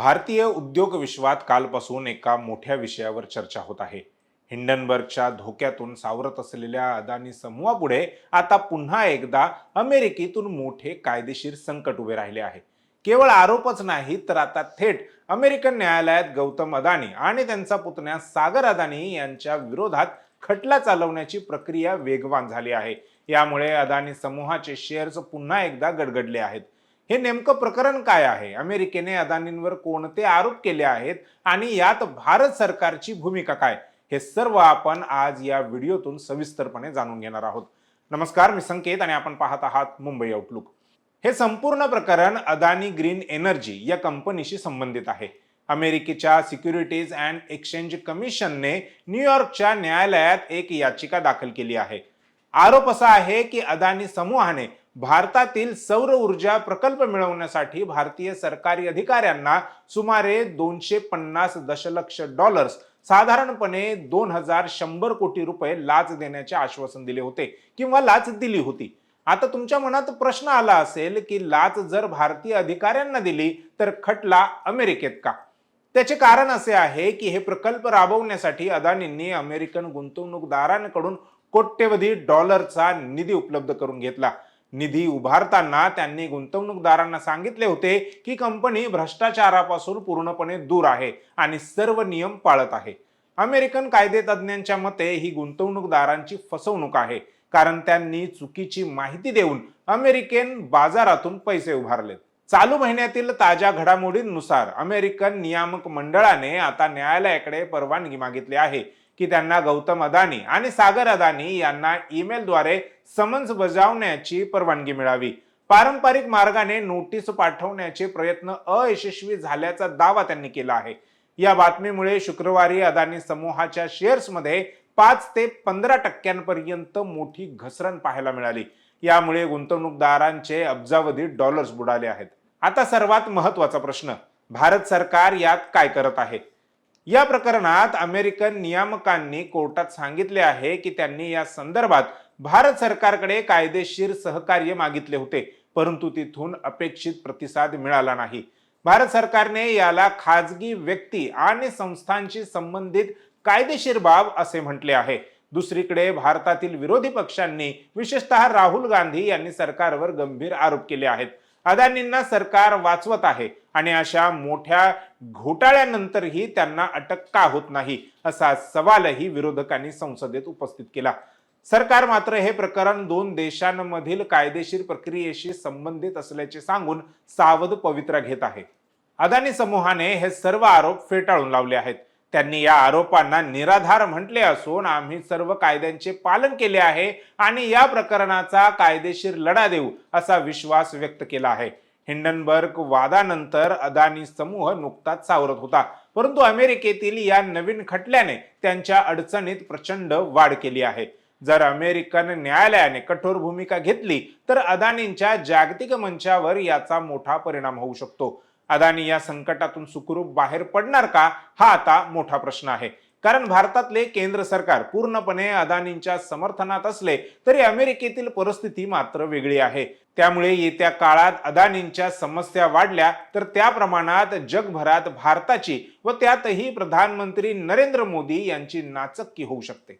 भारतीय उद्योग विश्वात कालपासून एका मोठ्या विषयावर चर्चा होत आहे. हिंडनबर्गच्या धोक्यातून सावरत असलेल्या अदानी समूहापुढे आता पुन्हा एकदा अमेरिकेतून मोठे कायदेशीर संकट उभे राहिले आहे. केवळ आरोपच नाही तर आता थेट अमेरिकन न्यायालयात गौतम अदानी आणि त्यांचा पुतण्या सागर अदानी यांच्या विरोधात खटला चालवण्याची प्रक्रिया वेगवान झाली आहे. यामुळे अदानी समूहाचे शेअर्स पुन्हा एकदा गडगडले आहेत. हे नेमकं प्रकरण काय आहे? अमेरिकेने अदानींवर कोणते आरोप केले आहेत? आणि यात भारत सरकारची भूमिका काय? हे सर्व आपण आज या व्हिडिओतून सविस्तरपणे जाणून घेणार आहोत. नमस्कार मी संकेत आणि आपण पाहत आहात मुंबई आउटलुक हे संपूर्ण प्रकरण अदानी ग्रीन एनर्जी या कंपनीशी संबंधित आहे. अमेरिकेच्या सिक्युरिटीज अँड एक्सचेंज कमिशनने न्यूयॉर्कच्या न्यायालयात एक याचिका दाखल केली आहे. आरोप असा आहे की अदानी समूहाने भारतातील सौर ऊर्जा प्रकल्प मिळवण्यासाठी भारतीय सरकारी अधिकाऱ्यांना सुमारे दोनशे पन्नास दशलक्ष डॉलर्स साधारणपणे दोन हजार शंभर कोटी रुपये लाच देण्याचे आश्वासन दिले होते किंवा लाच दिली होती. आता तुमच्या मनात प्रश्न आला असेल की लाच जर भारतीय अधिकाऱ्यांना दिली तर खटला अमेरिकेत का? त्याचे कारण असे आहे की हे प्रकल्प राबवण्यासाठी अदानींनी अमेरिकन गुंतवणूकदारांकडून कोट्यवधी डॉलरचा निधी उपलब्ध करून घेतला. निधी उभारताना त्यांनी गुंतवणूकदारांना सांगितले होते की कंपनी भ्रष्टाचारापासून पूर्णपणे दूर आहे आणि सर्व नियम पाळत आहे. अमेरिकन कायदेतज्ञांच्या मते ही गुंतवणूकदारांची फसवणूक आहे कारण त्यांनी चुकीची माहिती देऊन अमेरिकन बाजारातून पैसे उभारले चालू महिन्यातील ताज्या घडामोडींनुसार अमेरिकन नियामक मंडळाने आता न्यायालयाकडे परवानगी मागितली आहे की त्यांना गौतम अदानी आणि सागर अदानी यांना ईमेलद्वारे समन्स बजावण्याची परवानगी मिळावी. पारंपरिक मार्गाने नोटीस पाठवण्याचे प्रयत्न अयशस्वी झाल्याचा दावा त्यांनी केला आहे. या बातमीमुळे शुक्रवारी अदानी समूहाच्या शेअर्समध्ये पाच ते पंधरा टक्क्यांपर्यंत मोठी घसरण पाहायला मिळाली. यामुळे गुंतवणूकदारांचे अब्जावधी डॉलर्स बुडाले आहेत. आता सर्वात महत्त्वाचा प्रश्न भारत सरकार यात काय करत आहे? या प्रकरणात अमेरिकन नियामकांनी कोर्टात सांगितले आहे की त्यांनी या संदर्भात भारत सरकारकडे कायदेशीर सहकार्य मागितले होते परंतु तिथून अपेक्षित प्रतिसाद मिळाला नाही. भारत सरकारने याला खाजगी व्यक्ती आणि संस्थांशी संबंधित कायदेशीर बाब असे म्हटले आहे. दुसरीकडे भारतातील विरोधी पक्षांनी विशेषतः राहुल गांधी यांनी सरकारवर गंभीर आरोप केले आहेत. अदानींना सरकार वाचवत आहे आणि अशा मोठ्या घोटाळ्यानंतरही त्यांना अटक का होत नाही असा सवालही विरोधकांनी संसदेत उपस्थित केला. सरकार मात्र हे प्रकरण दोन देशांमधील कायदेशीर प्रक्रियेशी संबंधित असल्याचे सांगून सावध पवित्रा घेत आहे. अदानी समूहाने हे सर्व आरोप फेटाळून लावले आहेत. त्यांनी या आरोपांना निराधार म्हटले असून आम्ही सर्व कायद्यांचे पालन केले आहे आणि या प्रकरणाचा कायदेशीर लढा देऊ असा विश्वास व्यक्त केला आहे. हिंडनबर्ग वादानंतर अदानी समूह नुकताच सावरत होता. परंतु अमेरिकेतील या नवीन खटल्याने त्यांच्या अडचणीत प्रचंड वाढ केली आहे. जर अमेरिकन न्यायालयाने कठोर भूमिका घेतली तर अदानींच्या जागतिक मंचावर याचा मोठा परिणाम होऊ शकतो. अदानी या संकटातून सुखरूप बाहेर पडणार का हा आता मोठा प्रश्न आहे. कारण भारतातले केंद्र सरकार पूर्णपणे अदानींच्या समर्थनात असले तरी अमेरिकेतील परिस्थिती मात्र वेगळी आहे. त्यामुळे येत्या काळात अदानींच्या समस्या वाढल्या तर त्या प्रमाणात जगभरात भारताची व त्यातही प्रधानमंत्री नरेंद्र मोदी यांची नाचक्की होऊ शकते.